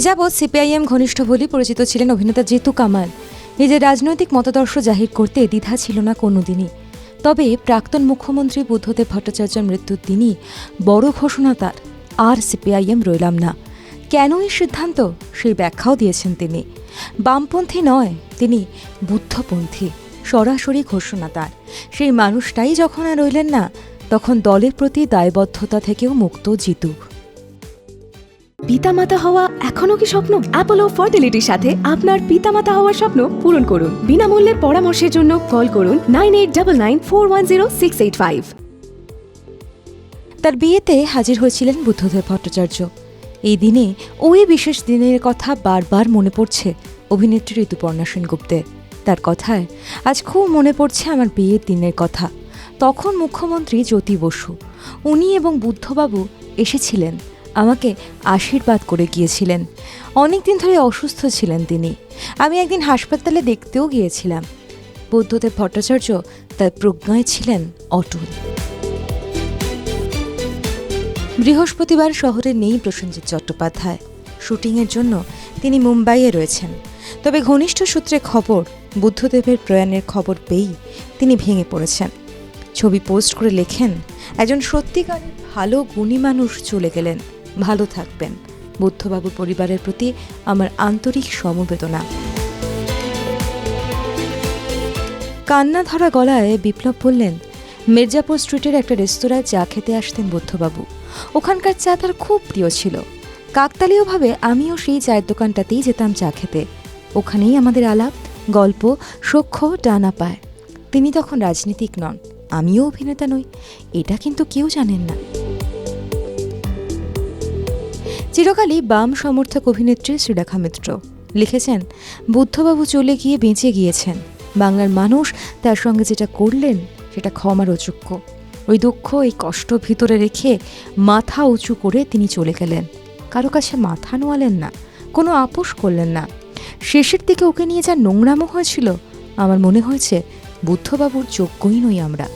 যাবৎ সিপিআইএম ঘনিষ্ঠ বলে পরিচিত ছিলেন অভিনেতা জিতু কামাল। নিজের রাজনৈতিক মতাদর্শ জাহির করতে দ্বিধা ছিল না কোনোদিনই। তবে প্রাক্তন মুখ্যমন্ত্রী বুদ্ধদেব ভট্টাচার্যের মৃত্যুর দিনই বড় ঘোষণা তার, আর সিপিআইএম রইলাম না। কেন এই সিদ্ধান্ত? সেই ব্যাখ্যাও দিয়েছেন তিনি। বামপন্থী নয়, তিনি বুদ্ধপন্থী, সরাসরি ঘোষণা তার। সেই মানুষটাই যখন আর রইলেন না, তখন দলের প্রতি দায়বদ্ধতা থেকেও মুক্ত জিতু। পিতামাতা হওয়া এখনও কি স্বপ্ন? অ্যাপোলো ফার্টিলিটির সাথে আপনার পিতামাতা হওয়ার স্বপ্ন পূরণ করুন। বিনামূল্যে পরামর্শের জন্য কল করুন nine eight double nine four one zero six eight five. তার বিয়েতে হাজির হয়েছিলেন বুদ্ধদেব ভট্টাচার্য। এই দিনে ওই বিশেষ দিনের কথা বারবার মনে পড়ছে অভিনেত্রী ঋতুপর্ণা সেনগুপ্তের তার কথায়, আজ খুব মনে পড়ছে আমার বিয়ের দিনের কথা। তখন মুখ্যমন্ত্রী জ্যোতি বসু, উনি এবং বুদ্ধবাবু এসেছিলেন। আমাকে আশীর্বাদ করে গিয়েছিলেন। অনেক দিন ধরে অসুস্থ ছিলেন তিনি। আমি একদিন হাসপাতালে দেখতেও গিয়েছিলাম। বুদ্ধদেব ভট্টাচার্য তার প্রজ্ঞায় ছিলেন অটল। বৃহস্পতিবার শহরে নেই প্রসেনজিৎ চট্টোপাধ্যায়। শুটিংয়ের জন্য তিনি মুম্বাইয়ে রয়েছেন। তবে ঘনিষ্ঠ সূত্রে খবর, বুদ্ধদেবের প্রয়াণের খবর পেয়েই তিনি ভেঙে পড়েছেন। ছবি পোস্ট করে লেখেন, একজন সত্যিকারের ভালো গুণী মানুষ চলে গেলেন। ভালো থাকবেন। বুদ্ধবাবু পরিবারের প্রতি আমার আন্তরিক সমবেদনা। কান্না ধরা গলায় বিপ্লব বললেন, মির্জাপুর স্ট্রিটের একটা রেস্তোরাঁয় চা খেতে আসতেন বুদ্ধবাবু ওখানকার চা তার খুব প্রিয় ছিল। কাকতালীয়ভাবে আমিও সেই চায়ের দোকানটাতেই যেতাম চা খেতে। ওখানেই আমাদের আলাপ, গল্প সখ্য ডানা পায়। তিনি তখন রাজনীতিক নন, আমিও অভিনেতা নই। এটা কিন্তু কেউ জানেন না। চিরকালই বাম সমর্থক অভিনেত্রী শ্রীরেখা মিত্র। লিখেছেন, বুদ্ধবাবু চলে গিয়ে বেঁচে গিয়েছেন। বাংলার মানুষ তার সঙ্গে যেটা করলেন, সেটা ক্ষমার অযোগ্য। ওই দুঃখ, এই কষ্ট ভিতরে রেখে মাথা উঁচু করে তিনি চলে গেলেন। কারও কাছে মাথা নোয়ালেন না, কোনো আপোষ করলেন না। শেষের দিকে ওকে নিয়ে যা নোংরামো হয়েছিল, আমার মনে হয়েছে বুদ্ধবাবুর যোগ্যই নই আমরা।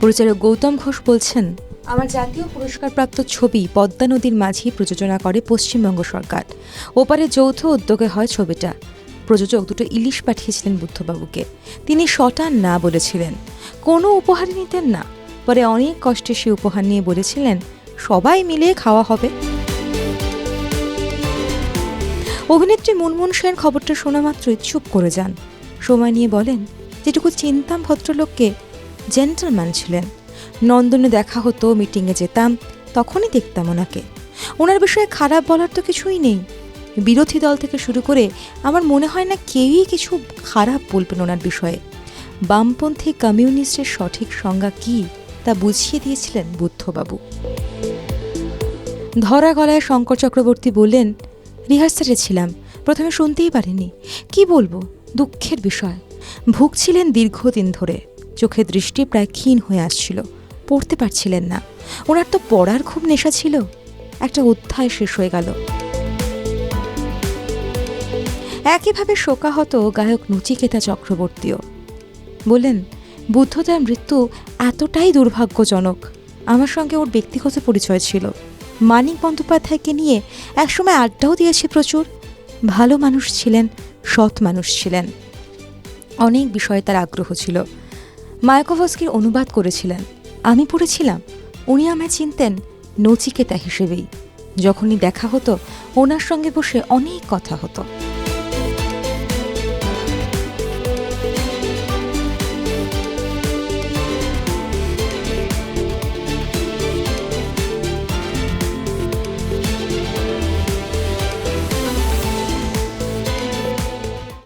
পরিচালক গৌতম ঘোষ বলছেন আমার জাতীয় পুরস্কারপ্রাপ্ত ছবি পদ্মা নদীর মাঝেই প্রযোজনা করে পশ্চিমবঙ্গ সরকার। ওপারে যৌথ উদ্যোগে হয় ছবিটা। প্রযোজক দুটো ইলিশ পাঠিয়েছিলেন বুদ্ধবাবুকে। তিনি শটান না বলেছিলেন। কোনো উপহারই নিতেন না। পরে অনেক কষ্টে সে উপহার নিয়ে বলেছিলেন, সবাই মিলে খাওয়া হবে। অভিনেত্রী মুনমুন সেন খবরটা শোনা মাত্রই চুপ করে যান। সময় নিয়ে বলেন, যেটুকু চিন্তাম ভদ্রলোককে জেন্টলম্যান ছিলেন। নন্দনে দেখা হতো মিটিংয়ে যেতাম, তখনই দেখতাম ওনাকে। ওনার বিষয়ে খারাপ বলার তো কিছুই নেই। বিরোধী দল থেকে শুরু করে আমার মনে হয় না কেউই কিছু খারাপ বলবেন ওনার বিষয়ে। বামপন্থী কমিউনিস্টের সঠিক সংজ্ঞা কী, তা বুঝিয়ে দিয়েছিলেন বুদ্ধবাবু। ধরা গলায় শঙ্কর চক্রবর্তী বললেন, রিহার্সালে ছিলাম, প্রথমে শুনতেই পারিনি। কি বলব? দুঃখের বিষয়। ভুগছিলেন দীর্ঘদিন ধরে। চোখে দৃষ্টি প্রায় ক্ষীণ হয়ে আসছিল। পড়তে পারছিলেন না। ওনার তো পড়ার খুব নেশা ছিল। একটা অধ্যায় শেষ হয়ে গেল। একইভাবে শোকাহত গায়ক নচিকেতা চক্রবর্তীও। বললেন, বুদ্ধতার মৃত্যু এতটাই দুর্ভাগ্যজনক। আমার সঙ্গে ওর ব্যক্তিগত পরিচয় ছিল। মানিক বন্দ্যোপাধ্যায়কে নিয়ে একসময় আড্ডাও দিয়েছি প্রচুর। ভালো মানুষ ছিলেন, সৎ মানুষ ছিলেন। অনেক বিষয়ে তার আগ্রহ ছিল। মায়াকোভস্কির অনুবাদ করেছিলেন। আমি পড়েছিলাম। উনি আমায় চিনতেন নচিকেতা হিসেবেই। যখনই দেখা হতো, ওনার সঙ্গে বসে অনেক কথা হতো।